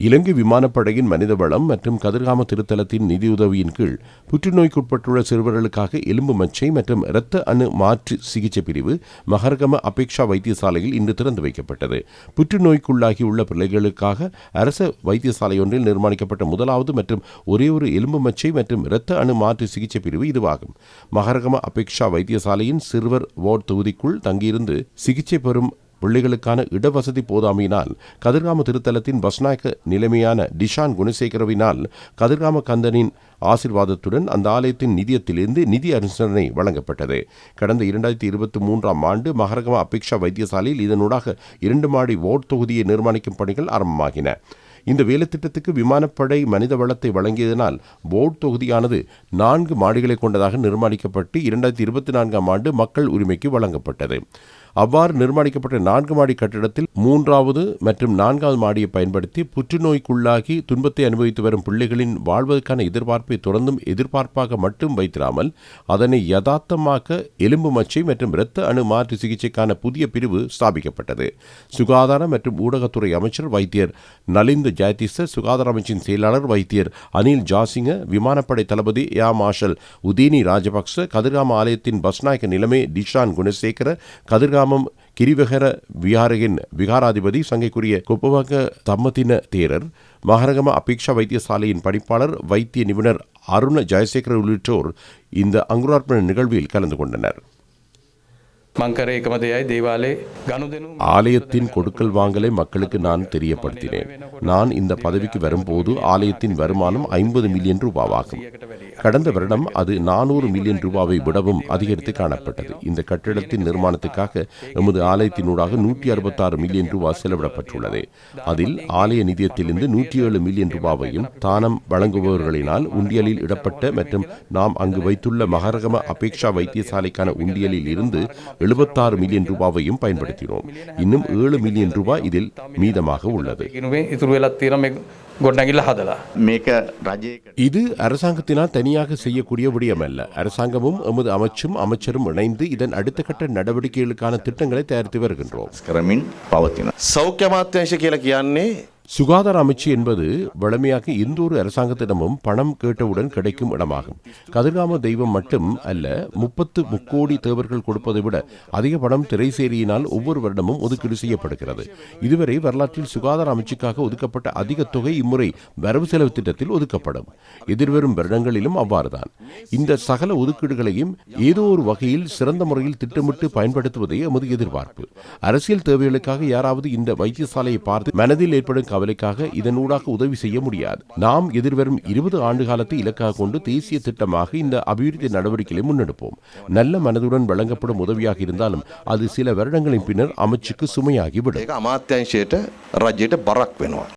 இலங்கை விமானப்படையின் மனிதவளம் மற்றும் கதிர்காம திருத்தலத்தின் நிதியுதவியின் கீழ் புற்றுநோய்க்குட்பட்டுள்ள சிறுவர்களுக்காக எலும்பு மச்சை மற்றும் இரத்த அணு மாற்று சிகிச்சை பிரிவு மகர்கம அபேக்ஷா வைத்தியசாலையில் இன்று திறந்து வைக்கப்பட்டது. புற்றுநோய்க்குள்ளாகியுள்ள பிள்ளைகளுக்காக அரச வைத்தியசாலையொன்றில் நிர்மாணிக்கப்பட்ட முதலாவது மற்றும் ஒரே ஒரு எலும்பு மச்சை மற்றும் இரத்த அணு மாற்று சிகிச்சை பிரிவு இதுவாகும். மகரகம அபேக்ஷா வைத்தியசாலையின் சிறுவர் வார்டு தொகுதிக்குள் தங்கியிருந்து சிகிச்சை பெறும் பிள்ளைகளுக்கான இடவசதி போதாமையினால் கதிர்காம திருத்தலத்தின் பஸ்நாயக்க நிலைமையான டிஷான் குணசேகரவினால் கதிர்காம கந்தனின் ஆசிர்வாதத்துடன் அந்த ஆலயத்தின் நிதியத்திலிருந்து நிதி அனுசரணை வழங்கப்பட்டது. கடந்த இரண்டாயிரத்தி இருபத்தி மூன்றாம் ஆண்டு மகரகம அபேக்ஷா வைத்தியசாலையில் இதனூடாக இரண்டு மாடி ஓட் தொகுதியை நிர்மாணிக்கும் பணிகள் ஆரம்பமாகின. இந்த வேலைத்திட்டத்துக்கு விமானப்படை மனித வளத்தை வழங்கியதனால் போர்ட் தொகுதியானது நான்கு மாடிகளை கொண்டதாக நிர்மாணிக்கப்பட்டு இரண்டாயிரத்தி இருபத்தி நான்காம் ஆண்டு மக்கள் உரிமைக்கு வழங்கப்பட்டது. அவ்வாறு நிர்மாணிக்கப்பட்ட நான்கு மாடி கட்டிடத்தில் மூன்றாவது மற்றும் நான்காவது மாடியை பயன்படுத்தி புற்றுநோய்க்குள்ளாகி துன்பத்தை அனுபவித்து வரும் பிள்ளைகளின் வாழ்வதற்கான எதிர்பார்ப்பை தொடர்ந்தும் எதிர்பார்ப்பாக மட்டும் வைத்திராமல் அதனை யதார்த்தமாக்க எலும்பு மச்சை மற்றும் இரத்த அணு மாற்று சிகிச்சைக்கான புதிய பிரிவு ஸ்தாபிக்கப்பட்டது. சுகாதார மற்றும் ஊடகத்துறை அமைச்சர் வைத்தியர் நலிந்த ஜெயதிச சுகாதார அமைச்சின் செயலாளர் வைத்தியர் அனில் ஜாசிங்க விமானப்படை தளபதி ஏ மார்ஷல் உதீனி ராஜபக்ச கதிர்காம ஆலயத்தின் பஸ்நாயக்க நிலைமை டிஷான் குணசேகர கதிர்காம கிராமம் கிரிவகர விகாரையின் விகாராதிபதி சங்கைக்குரிய குப்பவக தம்மத்தின தேரர் மகரகம அபேக்ஷா வைத்தியசாலையின் பணிப்பாளர் வைத்திய நிபுணர் அருண ஜெயசேகர் உள்ளிட்டோர் இந்த அங்குரார்ப்பண நிகழ்வில் கலந்து கொண்டனர். ஆலயத்தின் கொடுக்கல் வாங்கலை மக்களுக்கு நான் தெரியப்படுத்தினேன். நான் இந்த பதவிக்கு வரும்போது ஆலயத்தின் வருமானம் ஐம்பது மில்லியன் ரூபாவாகும். கடந்த வருடம் அது நானூறு மில்லியன் ரூபாவை விடவும் அதிகரித்து காணப்பட்டது. இந்த கட்டிடத்தின் நிர்மாணத்துக்காக எமது ஆலயத்தினூடாக நூற்றி அறுபத்தாறு மில்லியன் ரூபாய் செலவிடப்பட்டுள்ளது. அதில் ஆலய நிதியத்திலிருந்து நூற்றி ஏழு மில்லியன் ரூபாவையும் தானம் வழங்குபவர்களினால் உண்டியலில் இடப்பட்ட மற்றும் நாம் அங்கு வைத்துள்ள மகரகம அபேக்ஷா வைத்தியசாலைக்கான உண்டியலில் இருந்து எழுபத்தாறு மில்லியன் ரூபாவையும் பயன்படுத்தினோம். இன்னும் ஏழு மில்லியன் ரூபாய் இதில் மீதமாக உள்ளது. இது அரசாங்கத்தினால் தனியாக செய்யக்கூடிய விடயமல்ல. அரசாங்கமும் எமது அமைச்சும் அமைச்சரும் இணைந்து இதன் அடுத்த கட்ட நடவடிக்கைகளுக்கான திட்டங்களை தயாரித்து வருகின்றோம். சௌக்கியமாத்தேஷ கீழே சுகாதார அமைச்சு என்பது வழமையாக எந்த ஒரு அரசாங்கத்திடமும் பணம் கேட்டவுடன் கிடைக்கும் இடமாகும். கதிர்காம தெய்வம் மட்டும் அல்ல முப்பத்து முக்கோடி தேவர்கள் கொடுப்பதை விட அதிக பணம் திரைசேரியினால் ஒவ்வொரு வருடமும் ஒதுக்கீடு செய்யப்படுகிறது. இதுவரை வரலாற்றில் சுகாதார அமைச்சுக்காக ஒதுக்கப்பட்ட அதிக தொகை இம்முறை வரவு செலவு திட்டத்தில் ஒதுக்கப்படும். எதிர்வரும் வருடங்களிலும் அவ்வாறுதான். இந்த சகல ஒதுக்கீடுகளையும் ஏதோ ஒரு வகையில் சிறந்த முறையில் திட்டமிட்டு பயன்படுத்துவதே எமது எதிர்பார்ப்பு. அரசியல் தேவைகளுக்காக யாராவது இந்த வைத்தியசாலையை பார்த்து மனதில் ஏற்படும் கவலைக்காக இதனூடாக உதவி செய்ய முடியாது. நாம் எதிர்வரும் இருபது ஆண்டு காலத்தை இலக்காக கொண்டு தேசிய திட்டமாக இந்த அபிவிருத்தி நடவடிக்கைகளை முன்னெடுப்போம். நல்ல மனதுடன் வழங்கப்படும் உதவியாக இருந்தாலும் அது சில வருடங்களின் பின்னர் அமைச்சுக்கு சுமையாகிவிடும். அமாத்தியாங்க ரஜ்ஜிட்ட பரக் வேணும்